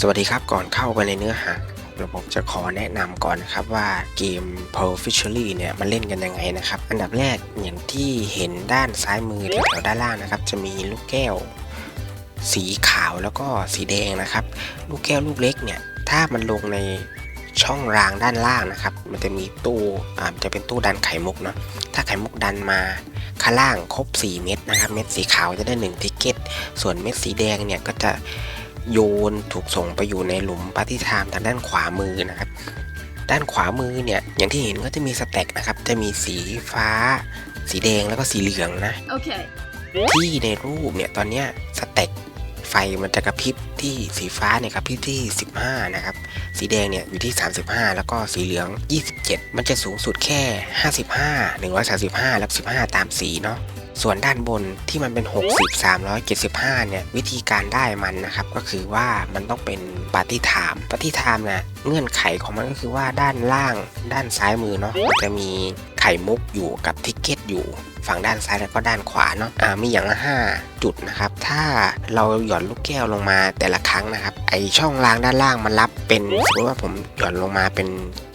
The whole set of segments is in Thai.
สวัสดีครับก่อนเข้าไปในเนื้อหาเดี๋ยวผมจะขอแนะนำก่อนนะครับว่าเกม p r o f i c i a l l y เนี่ยมันเล่นกันยังไงนะครับ อันดับแรกอย่างที่เห็นด้านซ้ายมือแถวด้านล่างนะครับ จะมีลูกแก้ว สีขาวแล้วก็สีแดงนะครับ ลูกแก้วลูกเล็กเนี่ยถ้ามันลงในช่องรางด้านล่างนะครับ มันจะมีตู้อ่าจะเป็นตู้ดันไข่มุกเนาะถ้าไข่มุกดันมาข้างล่างครบ 4 เม็ดนะครับ เม็ดสีขาวจะได้ 1 ทิกเก็ต ส่วนเม็ดสีแดงเนี่ยก็จะ โยนถูกส่งไปอยู่ในหลุมปฏิทามทางด้านขวามือนะครับ ด้านขวามือเนี่ยอย่างที่เห็นก็จะมีสแต็กนะครับ จะมีสีฟ้า สีแดงแล้วก็สีเหลืองนะ Okay. ที่ในรูปเนี่ยตอนเนี้ยสเต็กไฟมันจะกระพริบที่สีฟ้าเนี่ยกระพริบที่ 15 นะครับ สีแดงเนี่ยอยู่ที่ 35 แล้วก็สีเหลือง 27 มันจะสูงสุดแค่ 55 135 แล้ว15 ตามสีเนาะ ส่วนด้านบนที่มันเป็น 60 375 เนี่ย วิธีการได้มันนะครับ ก็คือว่ามันต้องเป็นปาร์ตี้ไทม์ปาร์ตี้ไทม์นะเงื่อนไขของมันก็คือว่าด้านล่าง ด้านซ้ายมือเนาะจะมีไข่มุกอยู่กับทิกเก็ตอยู่ ฝั่งด้านซ้ายแล้วก็ด้านขวาเนาะอ่ามีอย่างละ 5 จุดนะครับ ถ้าเราหย่อนลูกแก้วลงมาแต่ละครั้งนะครับ ไอช่องรางด้านล่างมันรับเป็นสมมติว่าผมหย่อนลงมาเป็น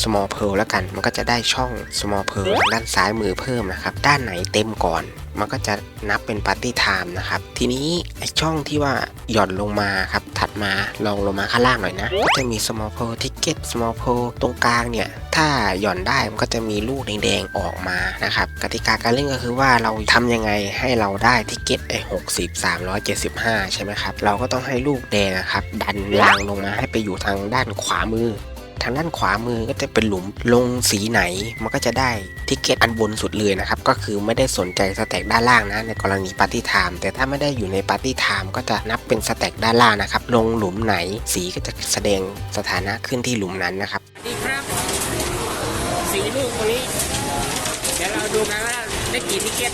small pearl แล้วกัน มันก็จะได้ช่อง small pearl ทางด้านซ้ายมือเพิ่มนะครับ ด้านไหนเต็มก่อน มันก็จะนับเป็น party time นะครับ ทีนี้ไอช่องที่ว่าหย่อนลงมาครับ ถัดมาลองลงมาข้างล่างหน่อยนะ ก็จะมี small pearl ticket small pearl ตรงกลางเนี่ย ถ้าหย่อนได้มันก็จะมีลูกแดงๆออกมานะครับ กติกาการเล่นก็คือว่าเราทำยังไงให้เราได้ทิเก็ตไอ้หกสิบสามร้อยเจ็ดสิบห้าใช่ไหมครับ เราก็ต้องให้ลูกแดงอะครับ ดันรางลงมาให้ไปอยู่ทางด้านขวามือ ทางด้านขวามือก็จะเป็นหลุมลงสีไหน มันก็จะได้ทิกเก็ตอันบนสุดเลยนะครับ ก็คือไม่ได้สนใจสแต็กด้านล่างนะ ในกรณีปาร์ตี้ไทม์แต่ถ้าไม่ได้อยู่ในปาร์ตี้ไทม์ก็จะนับเป็นสแต็กด้านล่างนะครับ ลงหลุมไหนสีก็จะแสดงสถานะขึ้นที่หลุมนั้นนะครับดีครับสีลูกตรงนี้ เดี๋ยวเราดูกันว่าได้กี่ทิกเก็ต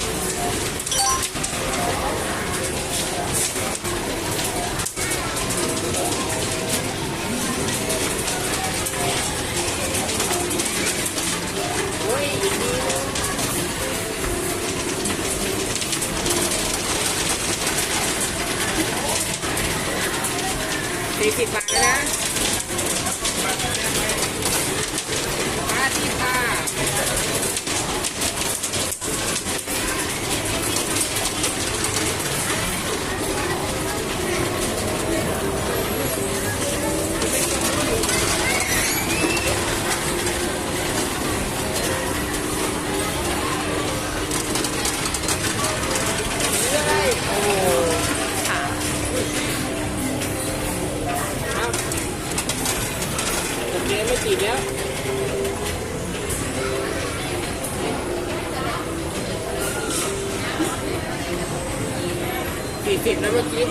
มื่อกี้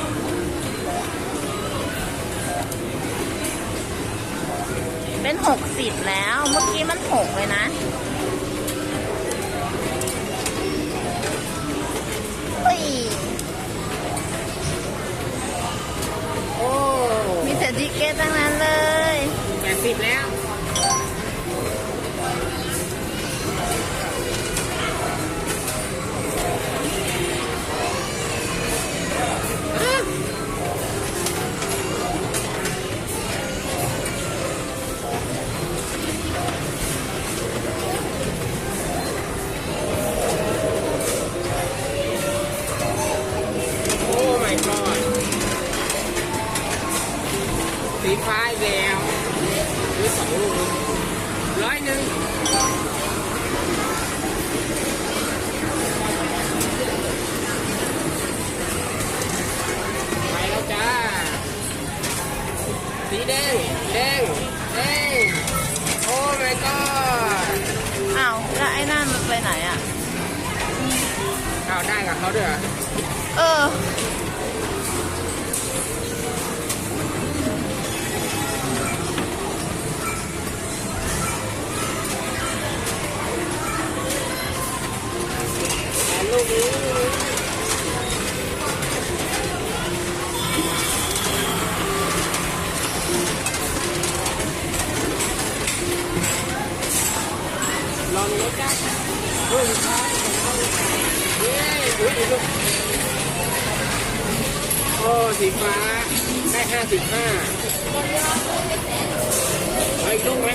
เป็นหกสิบแล้ว เมื่อกี้มันหกเลยนะเฮ้ยโอ้มีแต่ทิเก็ตทั้งนั้นเลยแปดสิบแล้ว สีแดงแดงแดงโอ้ my god อ้าวแล้วไอ้นั่นมันไปไหนอะ เอาได้กับเขาด้วยเหรอ เออ ลองรถจ้าลูกค้าเย้อุ้ยลูกโอ้สีฟ้าได้ห้าสิบห้าเอาอีกลูกไหม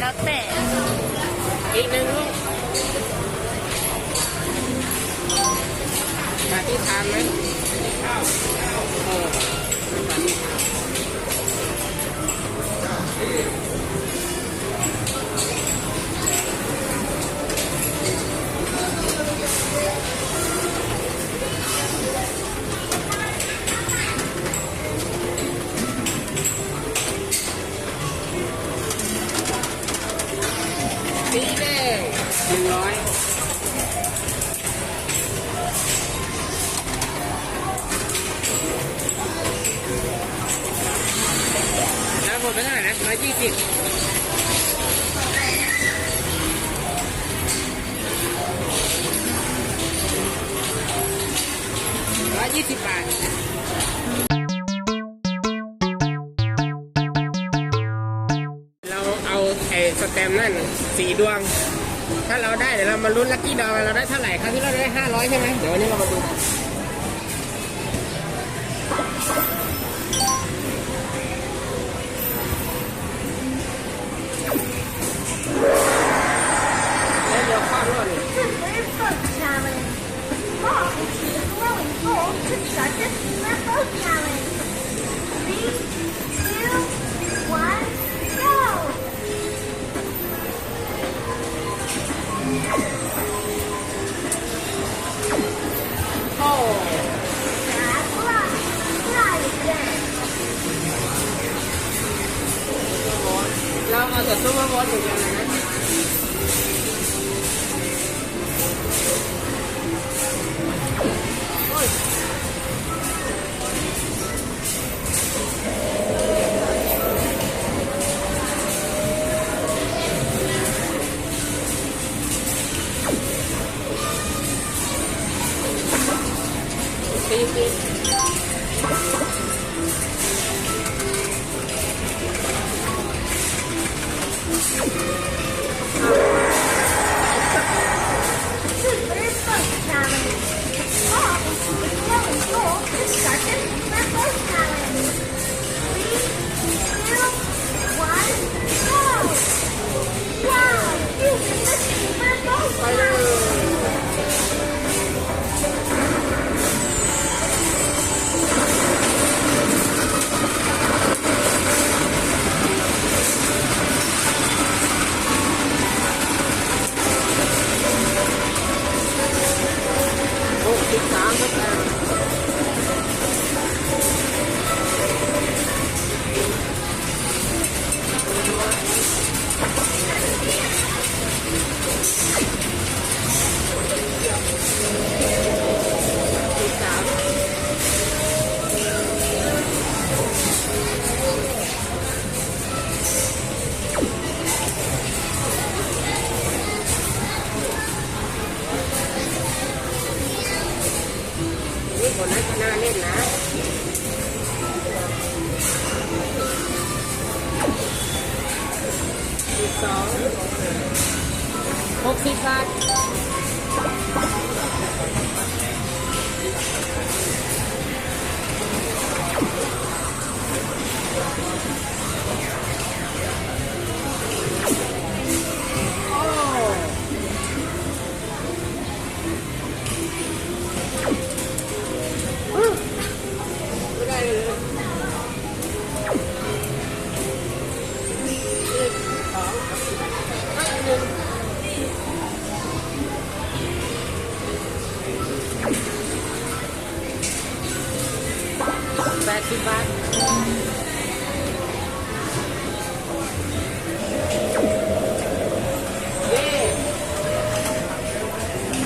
แล้วแต่อีกหนึ่งลูกปาที่ทานไหม ดไปเท่าไหร่นะร้อยยี่สิบร้อยยี่สิบบาทเราเอาไอ้สแตมนั่นสีดวง ถ้าเราได้เดี๋ยวเรามาลุ้นลัคกี้ดอกเราได้เท่าไหร่ครั้งที่เราได้ห้าร้อยใช่ไหมเดี๋ยววันนี้เรามาดูกัน sở thích quá tốt nhà mình. Three, two, one, go! Oh. Đã quá, quá Lâu được. ตีตี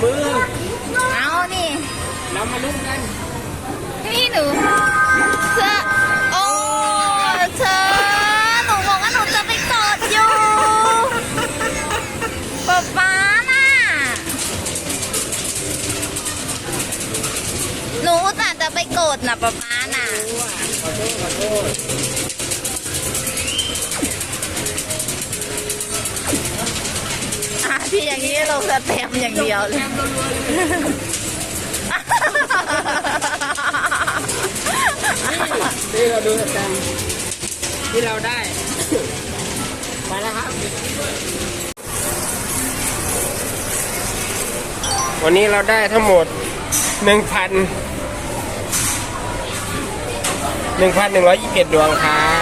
มือ เอานี่ เรามาลุ้นกันพี่หนูเธอโอ้เธอหนูบอกว่าหนูจะไปกดอยู่ป๊าป๊าน่ะหนูแต่จะไปกดนะป๊าป๊าน่ะขอโทษขอโทษ ทีอย่างนี้ลงสเต็มอย่างเดียวเลย นี่เราดูสแตมป์ที่เราได้ ไปแล้วครับ วันนี้เราได้ทั้งหมดหนึ่งพันหนึ่งพันหนึ่งร้อยยี่สิบเอ็ดดวงครับ